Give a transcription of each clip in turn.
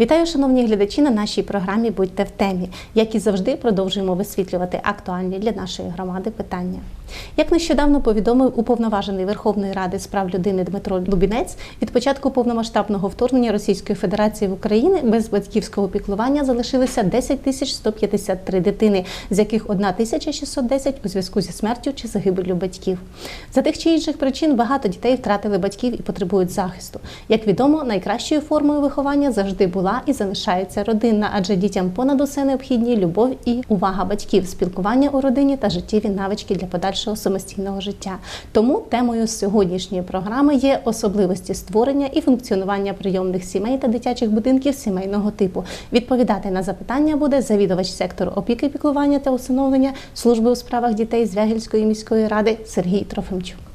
Вітаю, шановні глядачі, на нашій програмі Будьте в темі. Як і завжди, продовжуємо висвітлювати актуальні для нашої громади питання. Як нещодавно повідомив уповноважений Верховної Ради з прав людини Дмитро Лубінець, від початку повномасштабного вторгнення Російської Федерації в Україну без батьківського піклування залишилися 10 тисяч 153 дитини, з яких 1 тисяча 610 у зв'язку зі смертю чи загибелью батьків. За тих чи інших причин багато дітей втратили батьків і потребують захисту. Як відомо, найкращою формою виховання завжди була і залишається родинна, адже дітям понад усе необхідні любов і увага батьків, спілкування у родині та життєві навички для подальшого самостійного життя. Тому темою сьогоднішньої програми є особливості створення і функціонування прийомних сімей та дитячих будинків сімейного типу. Відповідати на запитання буде завідувач сектору опіки, піклування та усиновлення служби у справах дітей Звягільської міської ради Сергій Трофимчук.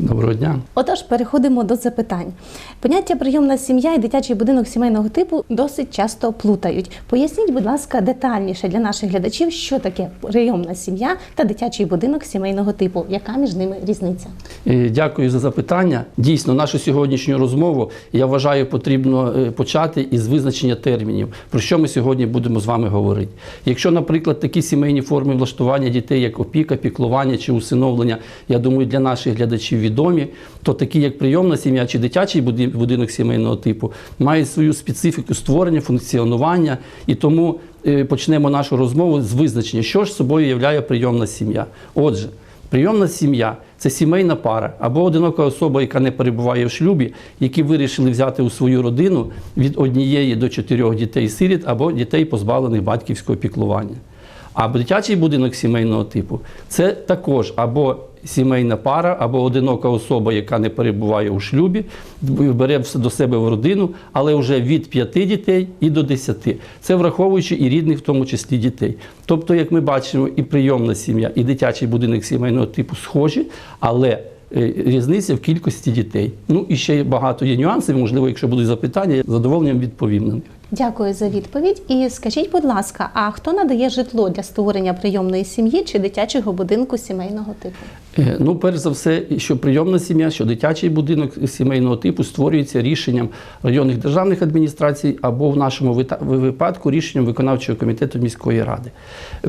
Доброго дня. Отож, переходимо до запитань. Поняття прийомна сім'я і дитячий будинок сімейного типу досить часто плутають. Поясніть, будь ласка, детальніше для наших глядачів, що таке прийомна сім'я та дитячий будинок сімейного типу. Яка між ними різниця? Е, Дякую за запитання. Дійсно, нашу сьогоднішню розмову я вважаю потрібно е, почати із визначення термінів, про що ми сьогодні будемо з вами говорити. Якщо, наприклад, такі сімейні форми влаштування дітей, як опіка, піклування чи усиновлення, я думаю, для наших глядачів відомі, то такі, як прийомна сім'я чи дитячий будинок сімейного типу, мають свою специфіку створення, функціонування, і тому е, почнемо нашу розмову з визначення, що ж собою являє прийомна сім'я. Отже, Прийомна сім'я це сімейна пара або одинока особа, яка не перебуває в шлюбі, які вирішили взяти у свою родину від однієї до чотирьох дітей-сиріт або дітей, позбавлених батьківського піклування. А дитячий будинок сімейного типу це також або сімейна пара, або одинока особа, яка не перебуває у шлюбі, бере до себе в родину, але вже від п'яти дітей і до десяти. Це враховуючи і рідних, в тому числі дітей. Тобто, як ми бачимо, і прийомна сім'я, і дитячий будинок сімейного типу схожі, але е, різниця в кількості дітей. Ну і ще багато є нюансів. Можливо, якщо будуть запитання, я задоволенням відповім на них. Дякую за відповідь. І скажіть, будь ласка, а хто надає житло для створення прийомної сім'ї чи дитячого будинку сімейного типу? Е, Ну, перш за все, що прийомна сім'я, що дитячий будинок сімейного типу створюється рішенням районних державних адміністрацій або в нашому випадку рішенням виконавчого комітету міської ради.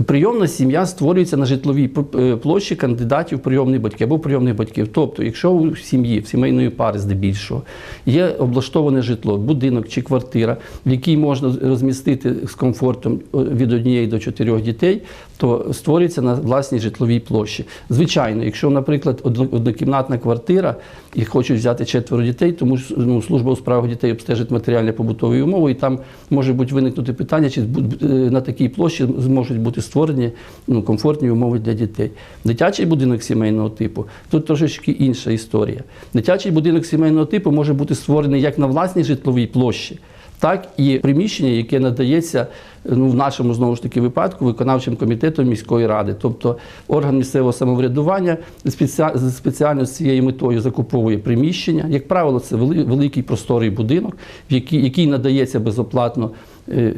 Прийомна сім'я створюється на житловій е, площі кандидатів в прийомні батьки або прийомних батьків. Тобто, якщо у сім'ї, в сімейної пари здебільшого, є облаштоване житло, будинок чи квартира, в якій можна розмістити з комфортом е, від однієї до чотирьох дітей, то створюється на власній житловій площі. Звичайно, якщо, наприклад, одно- однокімнатна квартира і хочуть взяти четверо дітей, тому ну, служба у справах дітей обстежить матеріальні побутові умови, і там може бути виникнути питання, чи е, на такій площі зможуть бути створені ну, комфортні умови для дітей. Дитячий будинок сімейного типу тут трошечки інша історія. Дитячий будинок сімейного типу може бути створений як на власній житловій площі так і приміщення, яке надається ну, в нашому знову ж таки випадку виконавчим комітетом міської ради. Тобто орган місцевого самоврядування спеціа- спеціально з цією метою закуповує приміщення. Як правило, це великий просторий будинок, в який, який надається безоплатно е,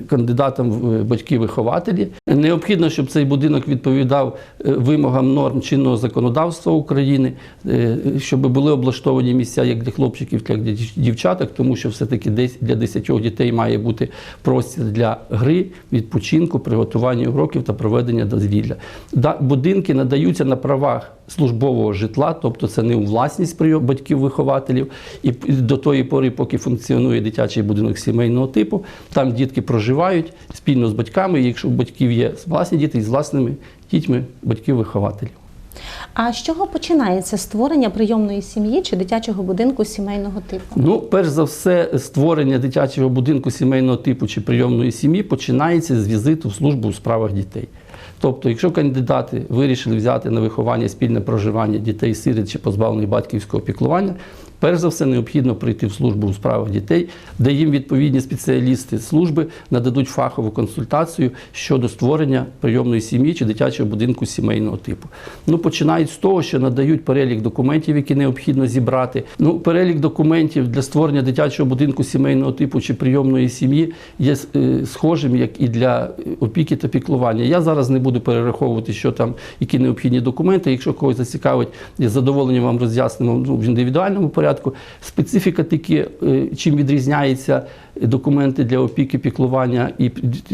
кандидатам в батьки-вихователі. Необхідно, щоб цей будинок відповідав е, вимогам норм чинного законодавства України, е, щоб були облаштовані місця як для хлопчиків, так і для дівчаток, тому що все-таки для 10 дітей має бути простір для гри, відпочинку, приготування уроків та проведення дозвілля. Будинки надаються на правах службового житла, тобто це не у власність батьків-вихователів, і до тої пори, поки функціонує дитячий будинок сімейного типу, там дітки проживають спільно з батьками, і якщо у батьків є власні діти, і з власними дітьми батьків-вихователів. А з чого починається створення прийомної сім'ї чи дитячого будинку сімейного типу? Ну, перш за все, створення дитячого будинку сімейного типу чи прийомної сім'ї починається з візиту в службу у справах дітей. Тобто, якщо кандидати вирішили взяти на виховання спільне проживання дітей сиріт чи позбавлених батьківського піклування, перш за все необхідно прийти в службу у справах дітей, де їм відповідні спеціалісти служби нададуть фахову консультацію щодо створення прийомної сім'ї чи дитячого будинку сімейного типу. Ну, починають з того, що надають перелік документів, які необхідно зібрати. Ну, перелік документів для створення дитячого будинку сімейного типу чи прийомної сім'ї є е, схожим, як і для опіки та піклування. Я зараз не буду перераховувати, що там, які необхідні документи. Якщо когось зацікавить, я задоволенням вам роз'яснимо ну, в індивідуальному порядку. Специфіка таки, е, чим відрізняється документи для опіки, піклування і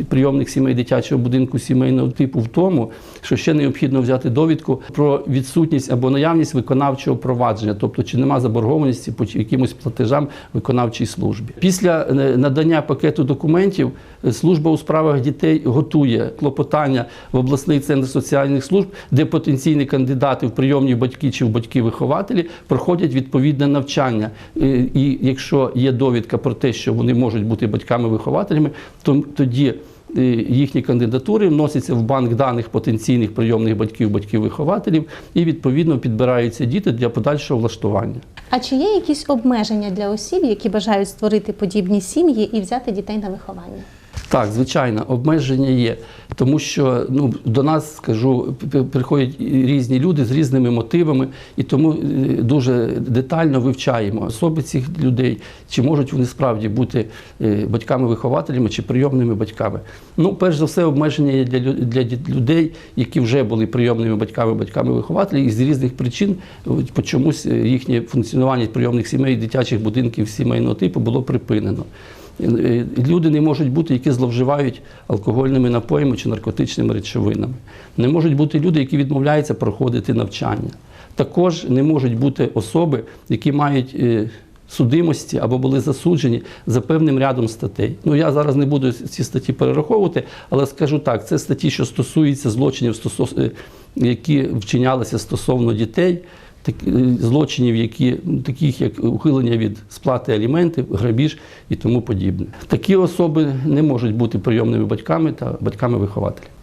прийомних сімей дитячого будинку сімейного типу в тому, що ще необхідно взяти довідку про відсутність або наявність виконавчого провадження, тобто чи нема заборгованості по якимось платежам виконавчій службі. Після е, надання пакету документів е, служба у справах дітей готує клопотання в обласний центр соціальних служб, де потенційні кандидати в прийомні батьки чи в батьки-вихователі проходять відповідне навчання. Е, І якщо є довідка про те, що вони можуть бути батьками-вихователями, то тоді е, їхні кандидатури вносяться в банк даних потенційних прийомних батьків, батьків-вихователів, і відповідно підбираються діти для подальшого влаштування. А чи є якісь обмеження для осіб, які бажають створити подібні сім'ї і взяти дітей на виховання? Так, звичайно, обмеження є, тому що ну до нас скажу, приходять різні люди з різними мотивами, і тому е, дуже детально вивчаємо особи цих людей, чи можуть вони справді бути е, батьками-вихователями чи прийомними батьками. Ну, перш за все, обмеження є для, людей, які вже були прийомними батьками, батьками-вихователями, і з різних причин по чомусь е, їхнє функціонування прийомних сімей, дитячих будинків сімейного типу було припинено. Е, Люди не можуть бути, які зловживають алкогольними напоями чи наркотичними речовинами. Не можуть бути люди, які відмовляються проходити навчання. Також не можуть бути особи, які мають е, судимості або були засуджені за певним рядом статей. Ну я зараз не буду ці статті перераховувати, але скажу так: це статті, що стосуються злочинів, е, які вчинялися стосовно дітей злочинів, які таких як ухилення від сплати аліментів, грабіж і тому подібне. Такі особи не можуть бути прийомними батьками та батьками-вихователями.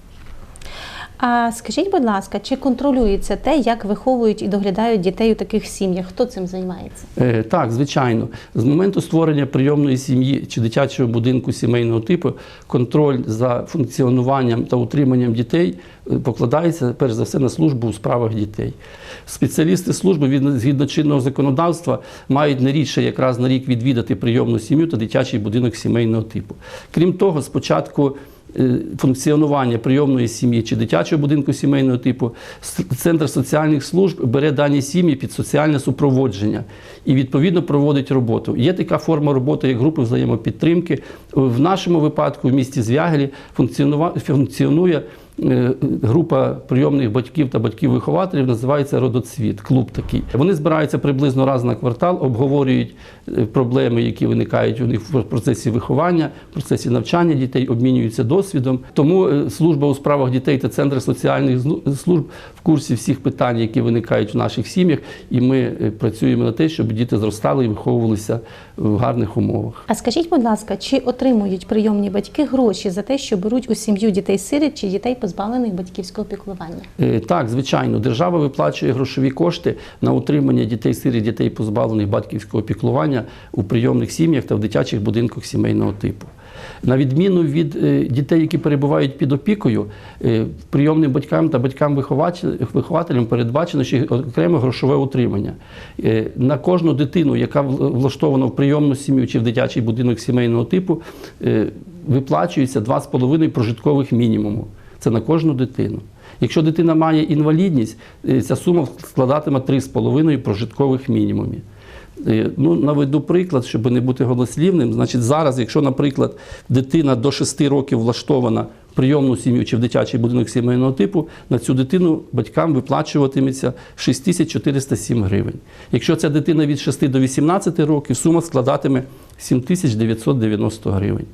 А скажіть, будь ласка, чи контролюється те, як виховують і доглядають дітей у таких сім'ях? Хто цим займається? Е, Так, звичайно. З моменту створення прийомної сім'ї чи дитячого будинку сімейного типу контроль за функціонуванням та утриманням дітей е, покладається перш за все на службу у справах дітей. Спеціалісти служби від- згідно чинного законодавства мають не рідше якраз на рік відвідати прийомну сім'ю та дитячий будинок сімейного типу. Крім того, спочатку функціонування прийомної сім'ї чи дитячого будинку сімейного типу, Центр соціальних служб бере дані сім'ї під соціальне супроводження і відповідно проводить роботу. Є така форма роботи, як групи взаємопідтримки. В нашому випадку в місті Звягелі функціонує е, група прийомних батьків та батьків-вихователів, називається Родоцвіт, клуб такий. Вони збираються приблизно раз на квартал, обговорюють е, проблеми, які виникають у них в процесі виховання, в процесі навчання дітей, обмінюються досвідом. Тому е, служба у справах дітей та центри соціальних служб в курсі всіх питань, які виникають в наших сім'ях, і ми е, працюємо на те, щоб діти зростали і виховувалися в гарних умовах. А скажіть, будь ласка, чи отримують прийомні батьки гроші за те, що беруть у сім'ю дітей-сиріт чи дітей, позбавлених батьківського піклування? Е, Так, звичайно, держава виплачує грошові кошти на утримання дітей сирі, дітей позбавлених батьківського піклування у прийомних сім'ях та в дитячих будинках сімейного типу. На відміну від е, дітей, які перебувають під опікою, е, прийомним батькам та батькам-вихователям передбачено ще окреме грошове утримання. Е, На кожну дитину, яка вл- влаштована в прийомну сім'ю чи в дитячий будинок сімейного типу, виплачується 2,5 прожиткових мінімуму. Це на кожну дитину. Якщо дитина має інвалідність, ця сума складатиме 3,5 прожиткових мінімумів. Е, Ну, наведу приклад, щоб не бути голослівним. Значить, зараз, якщо, наприклад, дитина до 6 років влаштована в прийомну сім'ю чи в дитячий будинок сімейного типу, на цю дитину батькам виплачуватиметься 6407 гривень. Якщо ця дитина від 6 до 18 років, сума складатиме 7990 гривень.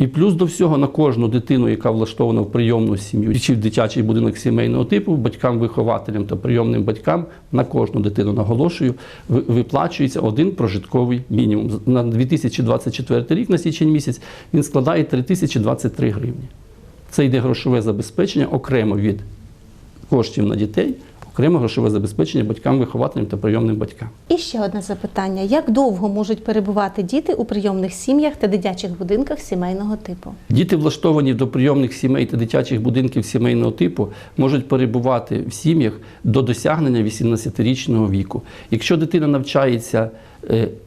І плюс до всього на кожну дитину, яка влаштована в прийомну сім'ю чи в дитячий будинок сімейного типу, батькам-вихователям та прийомним батькам на кожну дитину наголошую, виплачується один прожитковий мінімум. На 2024 рік на січень місяць він складає 3023 гривні. Це йде грошове забезпечення окремо від коштів на дітей, окремо грошове забезпечення батькам-вихователям та прийомним батькам. І ще одне запитання: як довго можуть перебувати діти у прийомних сім'ях та дитячих будинках сімейного типу? Діти, влаштовані до прийомних сімей та дитячих будинків сімейного типу, можуть перебувати в сім'ях до досягнення 18-річного віку. Якщо дитина навчається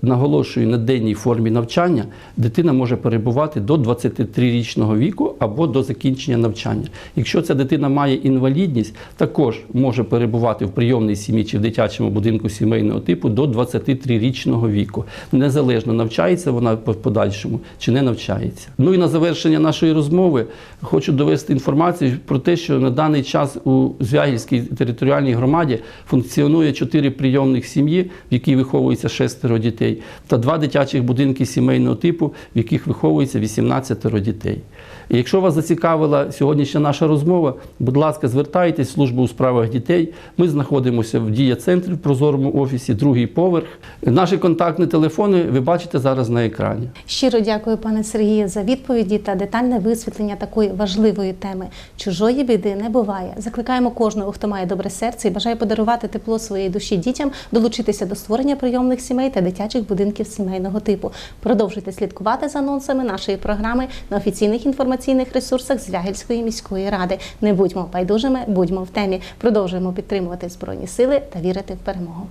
наголошую на денній формі навчання, дитина може перебувати до 23-річного віку або до закінчення навчання. Якщо ця дитина має інвалідність, також може перебувати в прийомній сім'ї чи в дитячому будинку сімейного типу до 23-річного віку. Незалежно навчається вона в подальшому чи не навчається. Ну і на завершення нашої розмови хочу довести інформацію про те, що на даний час у Звягільській територіальній громаді функціонує чотири прийомних сім'ї, в якій виховується шестеро дітей, та два дитячих будинки сімейного типу, в яких виховується 18 дітей. Якщо вас зацікавила сьогоднішня наша розмова, будь ласка, звертайтесь в службу у справах дітей. Ми знаходимося в дія центрі в прозорому офісі, другий поверх. Наші контактні телефони ви бачите зараз на екрані. Щиро дякую, пане Сергію, за відповіді та детальне висвітлення такої важливої теми. Чужої біди не буває. Закликаємо кожного, хто має добре серце і бажає подарувати тепло своєї душі дітям, долучитися до створення прийомних сімей та дитячих будинків сімейного типу. Продовжуйте слідкувати за анонсами нашої програми на офіційних інформаційних ресурсах Звягельської міської ради. Не будьмо байдужими, будьмо в темі. Продовжуємо підтримувати збройні сили та вірити в перемогу.